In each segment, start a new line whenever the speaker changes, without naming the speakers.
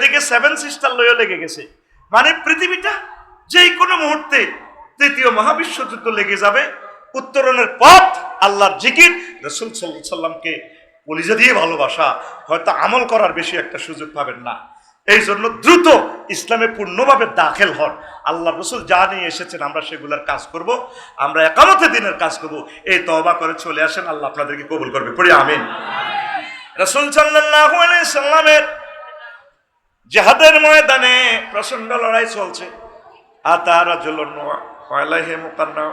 এদিকে seven sister লয়ে লেগে গেছে। মানে পৃথিবীটা যেই কোনো মুহূর্তে তৃতীয় মহাবিশ্বযুদ্ধ লেগে যাবে, উত্তরণের পথ আল্লাহর জিকির, রসুল সাল্লাহ সাল্লামকে কলিজা দিয়ে ভালোবাসা, হয়তো আমল করার বেশি একটা সুযোগ পাবেন না। এই জন্য দ্রুত ইসলামে পূর্ণভাবে দাখিল হন। আল্লাহ রসুল যা নিয়ে এসেছেন আমরা সেগুলোর কাজ করব, আমরা একামতে দিনের কাজ করব। এই তবা করে চলে আসেন, আল্লাহ আপনাদেরকে কবুল করবে। পড়ি, আমিন। রসুল সাল্লাহ সাল্লামের জেহাদের ময়দানে প্রচণ্ড লড়াই চলছে। আতারা জলন পয়লাহে মোকান্না।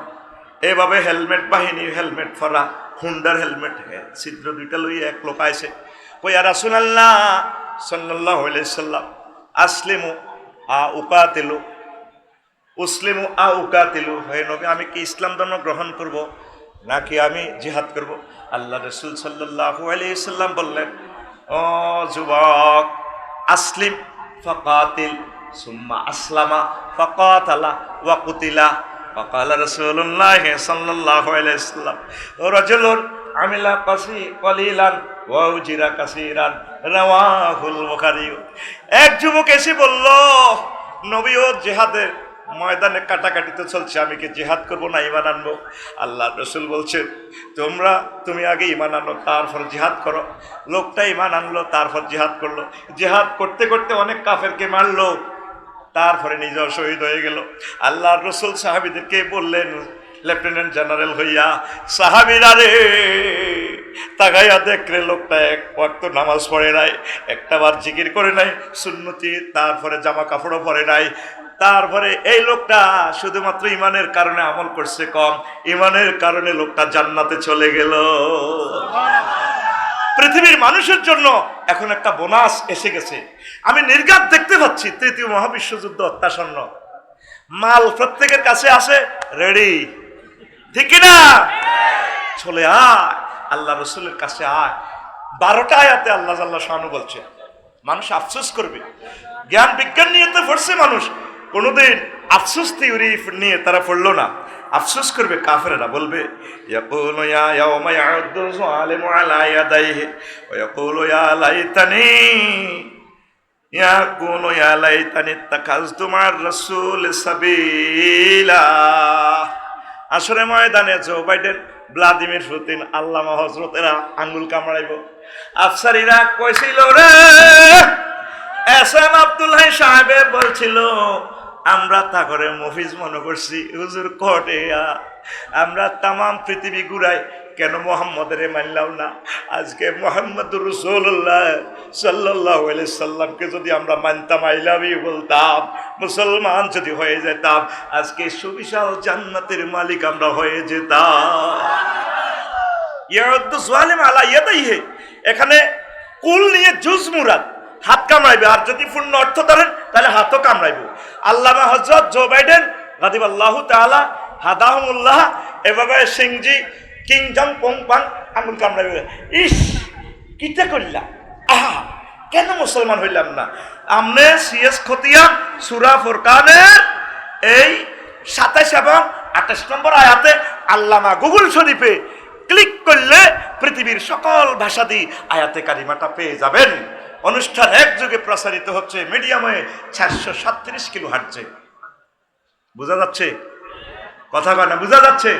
এভাবে হেলমেট বাহিনী, হেলমেট ফরা, হুন্ডার হেলমেট ছিদ্র দুইটা লইয়া এক লোক আইছে। কইয়া রাসুল আল্লাহ সাল্লাহ সাল্লাম, আসলিমু আ উকাতিলু, উসলিমু আ উকাতিলু, হে নবী, আমি কি ইসলাম ধর্ম গ্রহণ করব নাকি আমি জিহাদ করব? আল্লাহ রসুল সাল্লাহ সাল্লাম বললেন, ও যুবক আসলিম ফকাতিল সুম্মা আসলামা ফকাতালা ওয়াকুতিলা فقال رسول الله صلى الله عليه وسلم رجل عمل قصي قليلا واجر كثيرا رواه البخاري এক যুবক এসে বলল নবী ও জিহাদের ময়দানে কাটাকাটিতে চলছে, আমি কি জিহাদ করব না ইমান আনব? আল্লাহ রসুল বলছেন, তোমরা, তুমি আগে ইমান আনো, তারপর জিহাদ করো। লোকটা ইমান আনলো, তারপর জিহাদ করল। জেহাদ করতে করতে অনেক কাফেরকে মারলো, তারপরে নিজেও শহীদ হয়ে গেল। আল্লাহর রসুল সাহাবিদেরকে বললেন, লেফটেন্যান্ট জেনারেল হইয়া, সাহাবিরা রে, তাকাইয়া দেখলে লোকটা, এক ওয়াক্ত নামাজ পড়ে নাই, একটা বার জিকির করে নাই, সুন্নতি, তারপরে জামা কাপড়ও পরে নাই। তারপরে এই লোকটা শুধুমাত্র ইমানের কারণে আমল করছে কম। ইমানের কারণে লোকটা জান্নাতে চলে গেল। পৃথিবীর মানুষের জন্য এখন একটা বোনাস এসে গেছে। আমি নির্গাত দেখতে পাচ্ছি, তৃতীয় মহাবিশ্বযুদ্ধ অত্যাসন্ন। মাল প্রত্যেকের কাছে আসে, রেডি। ঠিক না চলে আয়, আল্লাহ রসুলের কাছে আয়। বারোটা আয়াতে আল্লাহ আল্লাহ শাহানু বলছে, মানুষ আফসোস করবে। জ্ঞান বিজ্ঞান নিয়ে তো পড়ছে মানুষ কোনোদিন আফসোস থিওরি নিয়ে তারা পড়ল না। আফসোস করবে কাফেরা বলবে ইয়া লাইতানি লাইতানি আসরে ময়দানে জো বাইডেন, ভ্লাদিমির পুতিন, আল্লামা হজরত এরা আঙ্গুল কামড়াইব। আফসারিরা কইছিল রে, এস এম আব্দুল্লাহ সাহেবে বলছিল আমরা তা করে মফিজ মনে করছি, হুজুর কোর্টে আমরা তামাম পৃথিবী ঘুরাই, কেন মোহাম্মদের মানলাম না? আজকে মোহাম্মদ রসুল্লাহ সাল্লাহ সাল্লামকে যদি আমরা মানতাম আইলামই বলতাম, মুসলমান যদি হয়ে যেতাম, আজকে সুবিশাল জান্নাতের মালিক আমরা হয়ে যেতাম। এখানে কুল নিয়ে জুজ মুরাদ। হাত কামড়াইবে। আর যদি পূর্ণ অর্থ ধরেন, তাহলে হাতও কামড়াইব। আল্লামা হজরত জো বাইডেন গাদিব আল্লাহ তাআলা, হাদাহমুল্লাহ, এভাবে সিংজি কিং জং পং পাং আঙুল কামড়াইবে। ইস কিটা করলা আহা, কেন মুসলমান হইলাম না? আমনে সিএস খতিয়ান, সুরা ফুরকানের এই সাতাইশ এবং আঠাশ নম্বর আয়াতে আল্লামা গুগল শরীফে ক্লিক করলে পৃথিবীর সকল ভাষা দিয়ে আয়াতে কারিমাটা পেয়ে যাবেন। অনুষ্ঠান এক যুগে প্রসারিত হচ্ছে। মিডিয়ামে চারশো সাতত্রিশ কিলো হাঁটছে। বোঝা যাচ্ছে? কথা কয় না, বোঝা যাচ্ছে?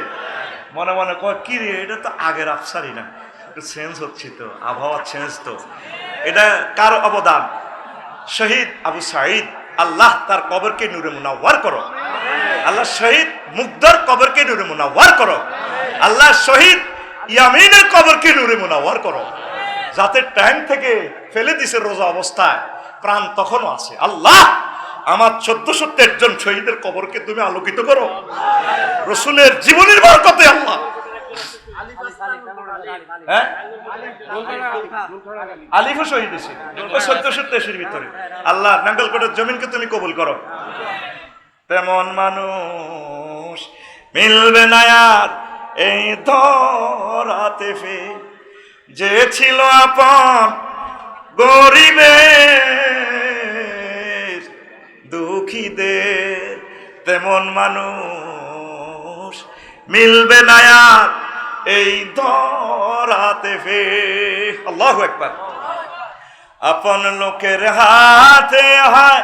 মনে মনে কয়, কি রে, এটা তো আগের আফসারি না। চেঞ্জ হচ্ছে তো, আবহাওয়া চেঞ্জ তো। এটা কার অবদান? শহীদ আবু সাঈদ। আল্লাহ তার কবরকে নূরে মুনাওয়ার করো। আল্লাহ শহীদ মুগ্ধর কবরকে নূরে মুনাওয়ার করো। আল্লাহ শহীদ ইয়ামিনের কবরকে নূরে মুনাওয়ার করো। যাতে ট্যাঙ্ক থেকে ফেলে দিছে রোজা অবস্থায়। প্রাণ তখনও আছে। আল্লাহ, আমার চোদ্দশো জন শহীদের কবরকে তুমি আলোকিত করো। রসুলের জীবনের বরকতে আল্লাহ। হ্যাঁ? শহীদ ভিতরে। আল্লাহ জমিনকে তুমি কবুল করো। তেমন মানুষ মিলবে না এই ধরাতে ফে যে ছিল আপন গরিবের, দুঃখীদের, তেমন মানুষ মিলবে না আর এই ধরাতে ফে আল্লাহ একবার আপন লোকের হাতে হায়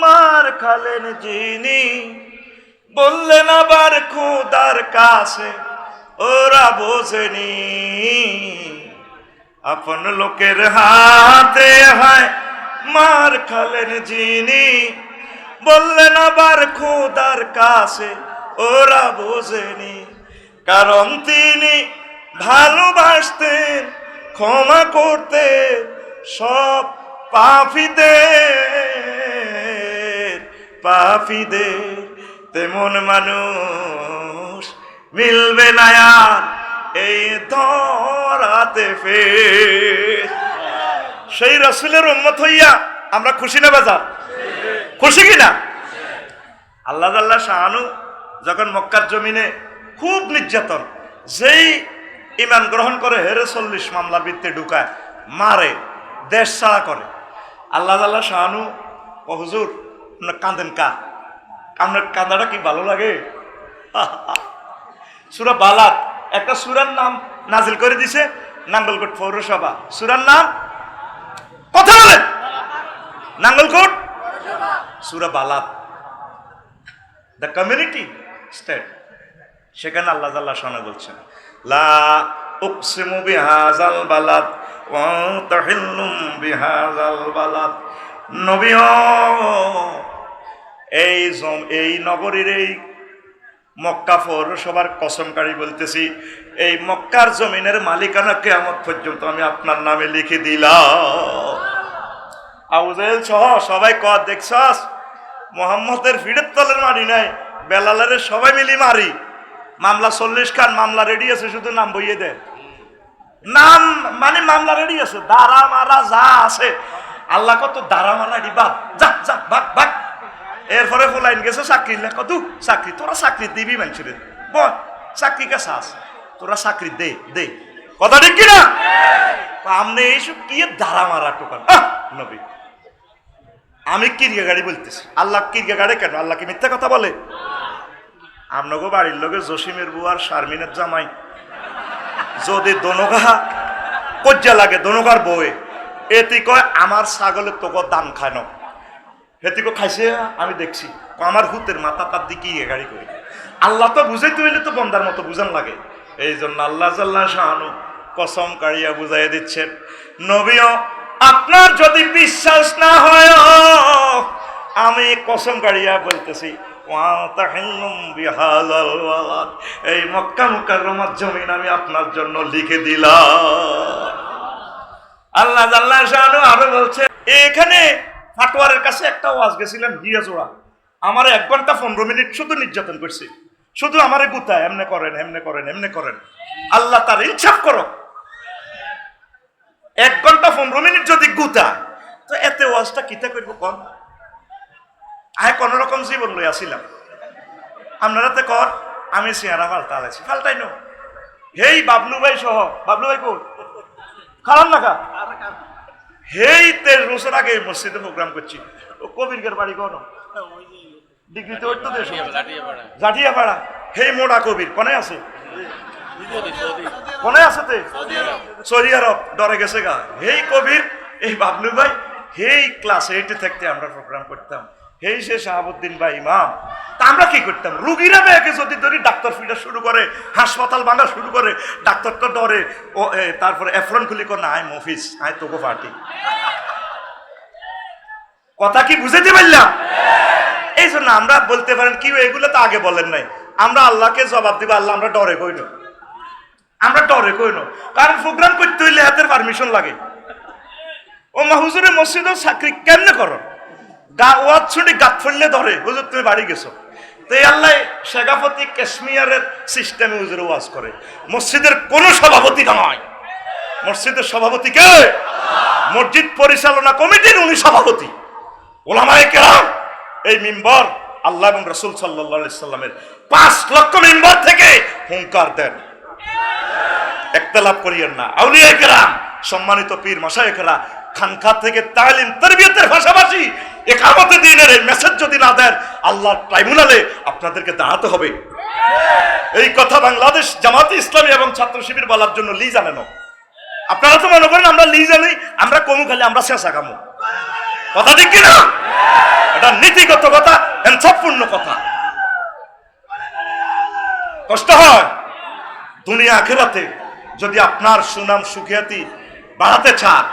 মার খালেন যিনি, বললেন আবার খুদার কাছে, ওরা বোঝেনি। আপন লোকের হাতে হায় মার খালেন যিনি বললেন আবার খুদার কাছে, ওরা বোঝেনি। কারণ তিনি ভালোবাসতেন, ক্ষমা করতে সব পাফিদের পাফিদের। তেমন মানুষ মিলবে না আর। এই ধরাতে ফে সেই রসুলের উন্মত হইয়া আমরা খুশি না বাজার? খুশি কিনা আল্লাহ আল্লাহ শাহানু যখন মক্কার জমিনে খুব নির্যাতন, যেই ইমান গ্রহণ করে হেরে চল্লিশ মামলার ভিত্তি ঢুকায়, মারে, দেশ ছাড়া করে। আল্লাহ আল্লাহ শাহানু, ও হুজুর কাঁদেন কা? আপনার কান্দাটা কি ভালো লাগে? সুরা বালাত একটা সুরার নাম নাজিল করে দিছে নাঙ্গলকোট পৌরসভা। সুরার নাম? কথা বলেন! নাঙ্গলকোট? সুরা বালাত। দ্য কমিউনিটি স্টেট সেখানে আল্লাহ আল্লাহ শোনা বলছেন, লা উকসিমু বিহাজাল বালাদ ওয়া তাহিল্লুম বিহাজাল বালাদ নবীও এই এই নগরীর এই মক্কা পৌরসভার কসমকারী বলতেছি, এই মক্কার জমিনের মালিকানা কে কেয়ামত পর্যন্ত আমি আপনার নামে লিখে দিলাম। আউজেল সহ সবাই ক দেখছস? মোহাম্মদের ভিড়ের তলের মারি নাই, বেলালের সবাই মিলি মারি। মামলা চল্লিশ খান, মামলা রেডি আছে, শুধু নাম বইয়ে দেয় নাম মানে মামলা রেডি আছে দাঁড়া মারা যা আছে। আল্লাহ কত দাঁড়া মারা দিবা যা যা ভাগ ভাগ এরপরে ফুলাইন গেছে চাকরি লেখ কত? চাকরি তোরা চাকরি দিবি মানুষের। বল চাকরি কে চাস? তোরা চাকরি দে দে। কথা ঠিক কিনা? আমনে এইসব কি দাঁড়া মারা টোকান? নবী। আমি কিরিয়া গাড়ি বলতেছি। আল্লাহ কিরিয়া গাড়ি কেন? আল্লাহ কি মিথ্যা কথা বলে? আপনাকে বাড়ির লোকে জসিমের বউ আর শারমিনের জামাই। যদি দনগা কজ্জা লাগে দনগার বউয়ে। এটি কয় আমার ছাগলের তোকে দান খানো হেতিকো খাইছে, আমি দেখছি। আমার হুতের মাথা তার দিকে গাড়ি করি। আল্লাহ তো বুঝাইতে হইলে তো বন্দার মতো বুঝান লাগে। এই জন্য আল্লাহ জাল্লাহ শাহানু কসম কাড়িয়া বুঝাই দিচ্ছেন। নবীও, আপনার যদি বিশ্বাস না হয়, আমি কসম কাড়িয়া বলতেছি। এই মক্কা মুকাররমার জমিন আমি আপনার জন্য লিখে দিলাম। আল্লাহ আল্লাহ শাহানু আরও বলছে, এখানে ফাটোয়ারের কাছে একটা ওয়াজ গেছিলাম হিয়া জোড়া, আমার এক ঘণ্টা পনেরো মিনিট শুধু নির্যাতন করছে। শুধু আমারে গুতায়, এমনে করেন এমনে করেন এমনে করেন। আল্লাহ তার ইনসাফ করো এক ঘণ্টা পনেরো মিনিট যদি গুতা তো এতে ওয়াজটা কিতা করব কন? আয়, কোন রকম জীবন লই আসিলাম। আপনারা তো কর আমি চেহারা ফালতা আলাইছি। ফালতাই নো হেই, বাবলু ভাই সহ, বাবলু ভাই কই? খারাপ না খা। হেই, তেইশ বছর আগে মসজিদে প্রোগ্রাম করছি। ও কবিরকের বাড়ি কোন? ডিগ্রিতে ওই তো দেশ। জাঠিয়াপাড়া। হেই, মোড়া কবির, কনে আছে? কনে আছে তে? সৌদি আরব, ডরে গেছে গা। হেই, কবির, এই বাবলু ভাই, হেই, ক্লাস এইটে থাকতে আমরা প্রোগ্রাম করতাম। হেই সে শাহাবুদ্দিন ভাই, ইমাম, তা আমরা কি করতাম? রুগীরা ব্যাগে যদি ধরি, ডাক্তার ফিটা শুরু করে, হাসপাতাল ভাঙা শুরু করে, ডাক্তার তো ডরে ও তারপরে এফরন খুলি কর, না, আয় মফিস আয় তোকে পার্টি কথা কি বুঝাতে পারলাম এই জন্য আমরা বলতে পারেন কি এগুলো তো আগে বলেন নাই। আমরা আল্লাহকে জবাব দিব, আল্লাহ আমরা ডরে কইন। আমরা ডরে কইন। কারণ প্রোগ্রাম করতে হইলে হাতের পারমিশন লাগে। ও মা হুজুরের মসজিদও চাকরি কেমনে করো? গা ওয়াজ ছুটি গাত ফুললে ধরে। হুজুর, তুমি বাড়ি গেছো। তো আল্লাহ শেখাপতি কাশ্মীরের সিস্টেমে হুজুর ওয়াজ করে। মসজিদের কোনো সভাপতি নয়। মসজিদের সভাপতি কে? মসজিদ পরিচালনা কমিটির উনি সভাপতি। ওলামায়ে কেরাম, এই মিম্বর আল্লাহ এবং রসুল সাল্লামের পাঁচ লক্ষ মিম্বর থেকে হুঙ্কার দেন। একতলাপ করিয়েন না। আউলিয়া কেরাম, সম্মানিত পীর মাসায়েকরা খানখা থেকে তালিম, তরবিয়তের ভাষাভাষী একামতে দিনের এই মেসেজ যদি না দেন আল্লাহ ট্রাইব্যুনালে আপনাদেরকে দাঁড়াতে হবে। এই কথা বাংলাদেশ জামাতে ইসলামী এবং ছাত্র শিবির বলার জন্য লি জানেন আপনারা তো মনে করেন আমরা লিজা নেই আমরা কমু খালি, আমরা শেষা খামু। কথা ঠিক কিনা? এটা নীতিগত কথা সম্পূর্ণ কথা। কষ্ট হয়। দুনিয়া আখেরাতে যদি আপনার সুনাম, সুখিয়াতি বাড়াতে চান,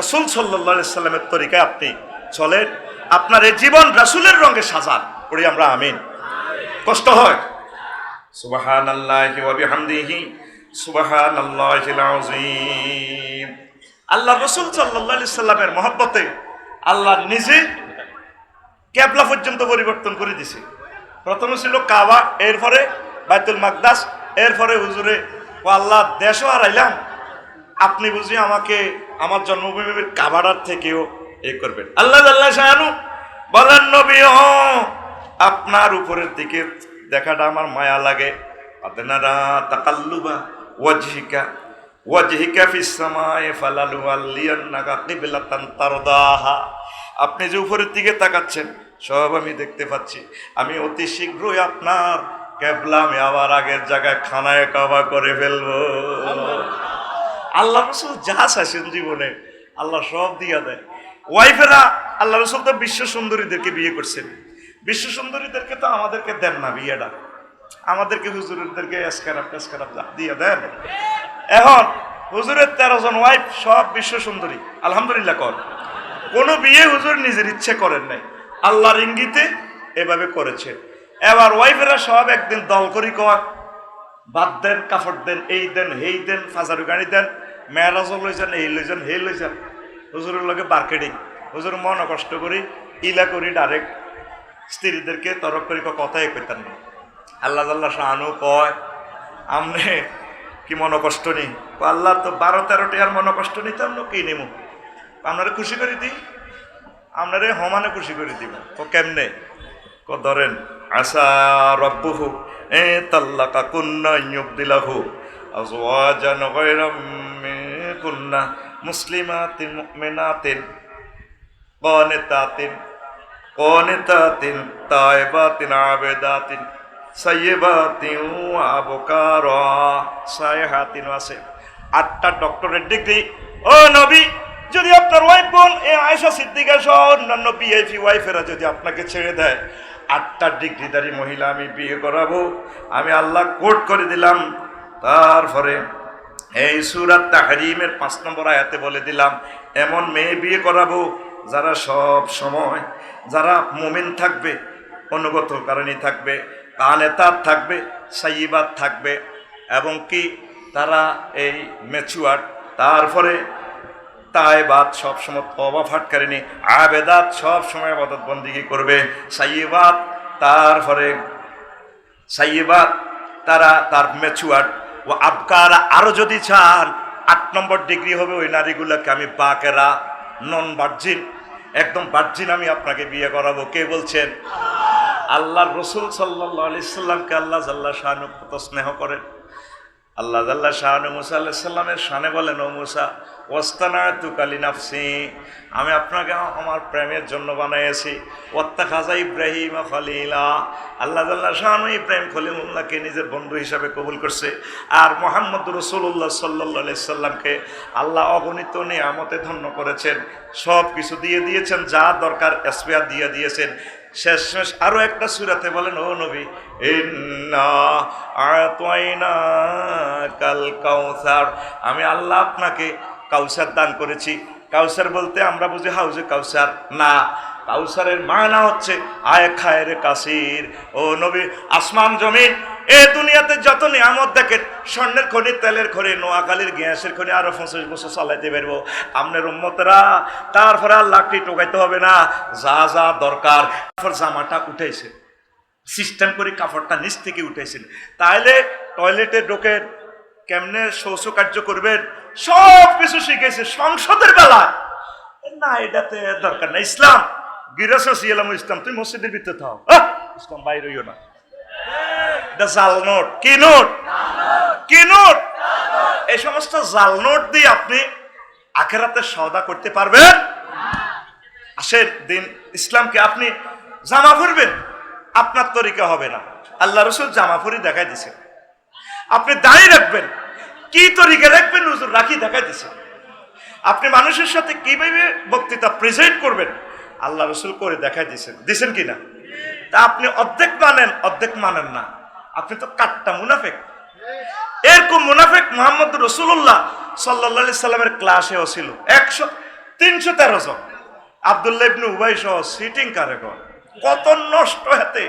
রসুল সাল্লা সাল্লামের তরিকায় আপনি চলেন, আপনার এই জীবন রসুলের রঙে সাজান। পড়ি আমরা আমিন। কষ্ট হয়। সুবাহান আল্লাহি ওয়া বিহামদিহি সুবাহান আল্লাহিল আযীম আল্লাহ রসুল সাল্লাল্লাহু আলাইহি সাল্লামের মহব্বতে আল্লাহ নিজে ক্যাবলা পর্যন্ত পরিবর্তন করে দিছে। প্রথমে ছিল কাবা, এরপরে বাইতুল মাকদাস, এরপরে হুজুরে, ও আল্লাহ, দেশও হারাইলাম। আপনি বুঝি আমাকে, আমার জন্মভূমির কাবাডার থেকেও এ করবেন। আল্লাহ বলেন নবী আপনার উপরের দিকে দেখাটা আমার মায়া লাগে। তাকাল্লুবা সামায়ে ফালালু তারদাহা। আপনি যে উপরের দিকে তাকাচ্ছেন, সব আমি দেখতে পাচ্ছি। আমি অতি শীঘ্রই আপনার ক্যাবলা আমি আবার আগের জায়গায় খানায় কাবা করে ফেলব। আল্লাহ যা চাইছেন জীবনে, আল্লাহ সব দিয়া দেয়। ওয়াইফেরা আল্লাহ রসুল তো বিশ্ব সুন্দরীদেরকে বিয়ে করছেন। বিশ্ব সুন্দরীদেরকে তো আমাদেরকে দেন না বিয়েটা। আমাদেরকে হুজুরদেরকে টেসকারাপ দিয়ে দেন। এখন হুজুরের তেরো জন ওয়াইফ সব বিশ্ব সুন্দরী। আলহামদুলিল্লাহ কর। কোনো বিয়ে হুজুর নিজের ইচ্ছে করেন নাই। আল্লাহর ইঙ্গিতে এভাবে করেছে। এবার ওয়াইফেরা সব একদিন দল করি কয় বাদ দেন কাপড় দেন, এই দেন, হেই দেন ফাজারু গাড়ি দেন মেয়েরাজও লইছেন, এই লইছেন হে লইছেন। হুজুরের লগে মার্কেটিং হুজুর মন কষ্ট করি, ইলা করি ডাইরেক্ট স্ত্রীদেরকে তরক করি কথাই কইতেন না। আল্লাহ আল্লাহ শাহানু কয়, আমনে কি মন কষ্ট নেই আল্লাহ তো বারো তেরোটি আর মন কষ্ট নিতাম না কি নেমু? আপনারে খুশি করে দিই? আপনারে হমানে খুশি করে দিব। তো কেমনে? ক ধরেন, আশা রব্বুহু, এ তাল্লা তাল্লাকা কুন্না ইয়ুবদিলাহু আজওয়াজান গায়রাম কুন্না। মুসলিমাতিন মেনাতিন কনেতাতিন কনেতাতিন তায়বাতিন আবেদাতিন সাইয়েবাতিন আবকার সায়হাতিন আছে আটটা ডক্টরের ডিগ্রি। ও নবী, যদি আপনার ওয়াইফ বোন, এ আয়েশা সিদ্দিকা সহ অন্যান্য বিএফি ওয়াইফেরা যদি আপনাকে ছেড়ে দেয়, আটটা ডিগ্রিধারী মহিলা আমি বিয়ে করাবো, আমি আল্লাহ কোর্ট করে দিলাম। তারপরে এই সুরাত তাহরিমের পাঁচ নম্বর আয়াতে বলে দিলাম, এমন মেয়ে বিয়ে করাবো যারা সব সময়, যারা মোমেন থাকবে, অনুগত কারণে থাকবে কানেতার থাকবে সাইবাদ থাকবে, এবং কি তারা এই মেচুয়ার তারপরে তাইবাদ সব সময় তবা ফাটকারিনী, আবেদাত সব সময় আবাদত বন্দিগি করবে সাইবাদ তারপরে সাইবাদ তারা তার মেচুয়ার ও আবকার, আরও যদি চান, আট নম্বর ডিগ্রি হবে ওই নারীগুলোকে আমি বাকেরা, নন বার্জিন একদম বার্জিন আমি আপনাকে বিয়ে করাবো। কে বলছেন? আল্লাহ রসুল সাল্লাহ আল্লাহ জাল্লাহ শাহানু কত স্নেহ করেন। আল্লাহ জাল্লাহ শাহানু মুসা আল্লাহ সাল্লামের শানে বলেন, ও মুসা আমি আপনাকে আমার প্রেমের জন্য বানাইছি ওত্তা খাজা ইব্রাহিম খলিলা। আল্লাহ জাল্লাহ শাহানু ইব্রাহিম খলিমুল্লাহকে নিজের বন্ধু হিসাবে কবুল করছে। আর মোহাম্মদ রসুল্লাহ সাল্লাহ সাল্লামকে আল্লাহ অগণিত নিয়ামতে ধন্য করেছেন। সব কিছু দিয়ে দিয়েছেন, যা দরকার এসপিয়ার দিয়ে দিয়েছেন। শেষ শেষ আরও একটা সুরাতে বলেন, ও নবী আমি আল্লাহ আপনাকে কাউসার দান করেছি। কাউসার বলতে আমরা বুঝি হাউজে কাউসার? না। কাউসারের মানা হচ্ছে, আয় খায়ের কাসির। ও নবী, আসমান, জমিন, এ দুনিয়াতে যত নিয়ামত দেখেন, স্বর্ণের খনি, তেলের খনি, নোয়াখালীর গ্যাসের খনি, আরও পঁচিশ বছর চালাইতে পারব। আপনার উম্মতরা, তারপরে আর লাকড়ি টোকাইতে হবে না। যা যা দরকার। তারপর জামাটা উঠেছে। সিস্টেম করে কাপড়টা নিচ থেকে উঠেছেন। তাহলে টয়লেটে ঢোকেন, কেমনে শৌচ কার্য করবেন? সব কিছু শিখেছে সংসদের বেলা না, এটাতে দরকার না ইসলাম, গিরাস সিয়ালাম ইসলাম তুই মসজিদের ভিতরে থাও। ইসলাম বাইরে হইও না। জাল নোট। কি নোট? কি নোট? এই সমস্ত জাল নোট দিয়ে আপনি আখেরাতে সওদা করতে পারবেন। আসের দিন ইসলামকে আপনি জামা পরবেন। আপনার তরিকা হবে না। আল্লাহ রসুল জামা পরি দেখাই দিছে আপনি দাঁড়িয়ে রাখবেন। কি তরিকে রাখবেন হুজুর? রাখি দেখাই দিছে আপনি মানুষের সাথে কীভাবে বক্তৃতা প্রেজেন্ট করবেন? আল্লাহ রসুল করে দেখাই দিয়েছেন দিছেন কিনা তা আপনি অর্ধেক মানেন অর্ধেক মানেন না। আপনি তো কাটটা মুনাফেক। এরকম মুনাফেক মোহাম্মদ রসুল্লাহ সাল্লা সাল্লামের ক্লাসেও ছিল। একশো, তিনশো তেরো জন। আবদুল্লাহ ইবনু উবাই সহ সিটিং কারেকর কত নষ্ট হাতে।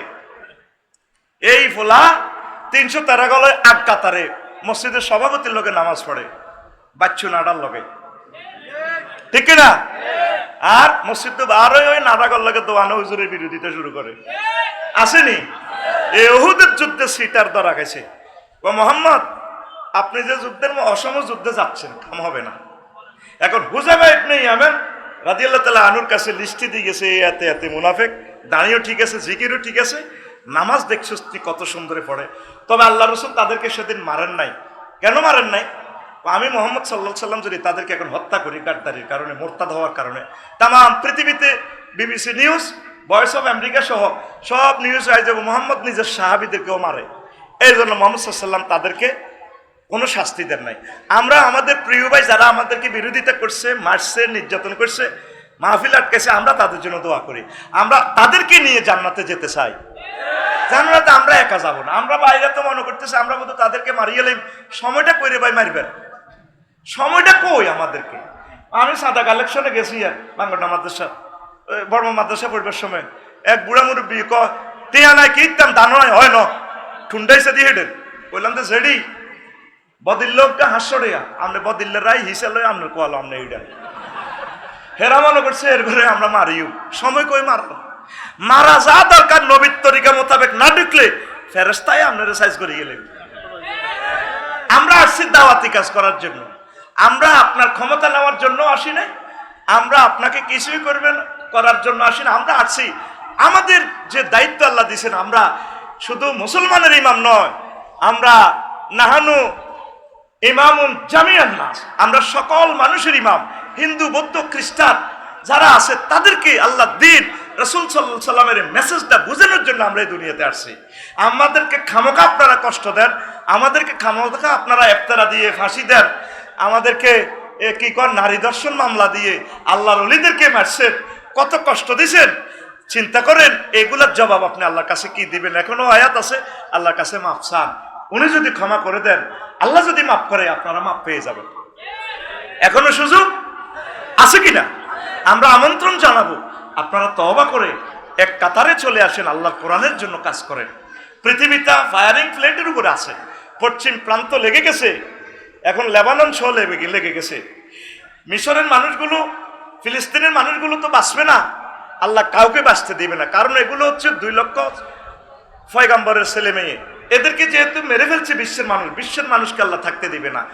এই ফোলা তিনশো তেরো গলে আগ কাতারে মসজিদের সভাপতির লোকে নামাজ পড়ে, বাচ্চু নাডার লোকে। ঠিক না আর মসজিদ তো আরও ওই নাডাগর লোকে দোয়ানো হুজুরের বিরোধিতা শুরু করে। আসেনি? এই ওহুদের যুদ্ধে সিটার ধরা গেছে। ও মোহাম্মদ, আপনি যে যুদ্ধের অসম যুদ্ধে যাচ্ছেন, কাম হবে না। এখন হুজাবা ইবনে ইয়ামেন রাদিয়াল্লাহু তাআলা আনুর কাছে লিস্টি দিয়ে গেছে এতে এতে মুনাফিক, দাঁড়িয়েও ঠিক আছে, জিকিরও ঠিক আছে নামাজ দেখছিস তুই কত সুন্দরে পড়ে। তবে আল্লাহ রসুল তাদেরকে সেদিন মারেন নাই। কেন মারেন নাই? আমি মোহাম্মদ সাল্লাহ সাল্লাম যদি তাদেরকে এখন হত্যা করি গাদ্দারির কারণে, মোরতাদ হওয়ার কারণে তাম পৃথিবীতে BBC news, voice of America সহ সব নিউজ আই যাব মোহাম্মদ নিজের সাহাবিদেরকেও মারে। এই জন্য মোহাম্মদ সাল্লাম তাদেরকে কোনো শাস্তি দেন নাই। আমরা আমাদের প্রিয় ভাই যারা আমাদেরকে বিরোধিতা করছে, মারছে, নির্যাতন করছে, মাহফিল আটকেছে আমরা তাদের জন্য দোয়া করি। আমরা তাদেরকে নিয়ে জান্নাতে যেতে চাই। জান্নাতে আমরা একা যাব না। আমরা বাইরে তো মনে করতেছি, আমরা বোধহয় তাদেরকে মারিয়ে লাইম সময়টা কইরে ভাই মারবেন সময়টা কই আমাদেরকে? আমি সাদা কালেকশনে গেছি আর বাংলা মাদ্রাসা বর্ম মাদ্রাসা পড়বার সময়। এক বুড়া মুরব্বী ক টিয়া নাই কি ইতাম দানো নাই, হয় ন। ঠুন্ডাইছে দিয়ে হেডেন বললাম তো জেডি বদিল্লোকটা হাস্যড়িয়া আপনি বদিল্লের রাই হিসেলে আপনি কোয়ালো আপনি এইটা হেরা মনে করছে, এর ঘরে আমরা মারিও। সময় কই মারলাম মারা যা দরকার নবীর তরিকা মোতাবেক না ঢুকলে ফেরস্তায় আপনারা সাইজ করে গেলেন। আমরা আসছি দাওয়াতি কাজ করার জন্য। আমরা আপনার ক্ষমতা নেওয়ার জন্য আসি নাই। আমরা আপনাকে কিছুই করবেন করার জন্য আসি না। আমরা আছি। আমাদের যে দায়িত্ব আল্লাহ দিয়েছেন, আমরা শুধু মুসলমানের ইমাম নয়, আমরা নাহানু ইমামুন জামিয়ান নাস, আমরা সকল মানুষের ইমাম, হিন্দু, বৌদ্ধ, খ্রিস্টান যারা আছে তাদেরকে আল্লাহ দিন রসুল সাল্লামের মেসেজটা বোঝানোর জন্য আমরা এই দুনিয়াতে আসছি। আমাদেরকে খামোকা আপনারা কষ্ট দেন, আমাদেরকে খামোকা আপনারা এফতারা দিয়ে ফাঁসি দেন, আমাদেরকে কি কর, নারী দর্শন মামলা দিয়ে আল্লাহর অলিদেরকে মারছেন, কত কষ্ট দিছেন? চিন্তা করেন, এগুলোর জবাব আপনি আল্লাহর কাছে কি দিবেন? এখনও আয়াত আছে, আল্লাহর কাছে মাফ চান। উনি যদি ক্ষমা করে দেন, আল্লাহ যদি মাফ করে, আপনারা মাফ পেয়ে যাবেন। এখনও সুযোগ আছে কিনা? আমরা আমন্ত্রণ জানাব। আপনারা তওবা করে এক কাতারে চলে আসেন, আল্লাহ কোরআনের জন্য কাজ করেন। পৃথিবীটা ফায়ারিং ফ্লেটের উপরে আছে। পশ্চিম প্রান্ত লেগে গেছে। এখন লেবানন সহ লেগে লেগে গেছে। মিশরের মানুষগুলো, ফিলিস্তিনের মানুষগুলো তো বাঁচবে না। আল্লাহ কাউকে বাঁচতে দিবে না। কারণ এগুলো হচ্ছে দুই লক্ষ ফয়গাম্বরের ছেলে মেয়ে এদেরকে যেহেতু মেরে ফেলছে বিশ্বের মানুষ, বিশ্বের মানুষকে আল্লাহ থাকতে দিবে না।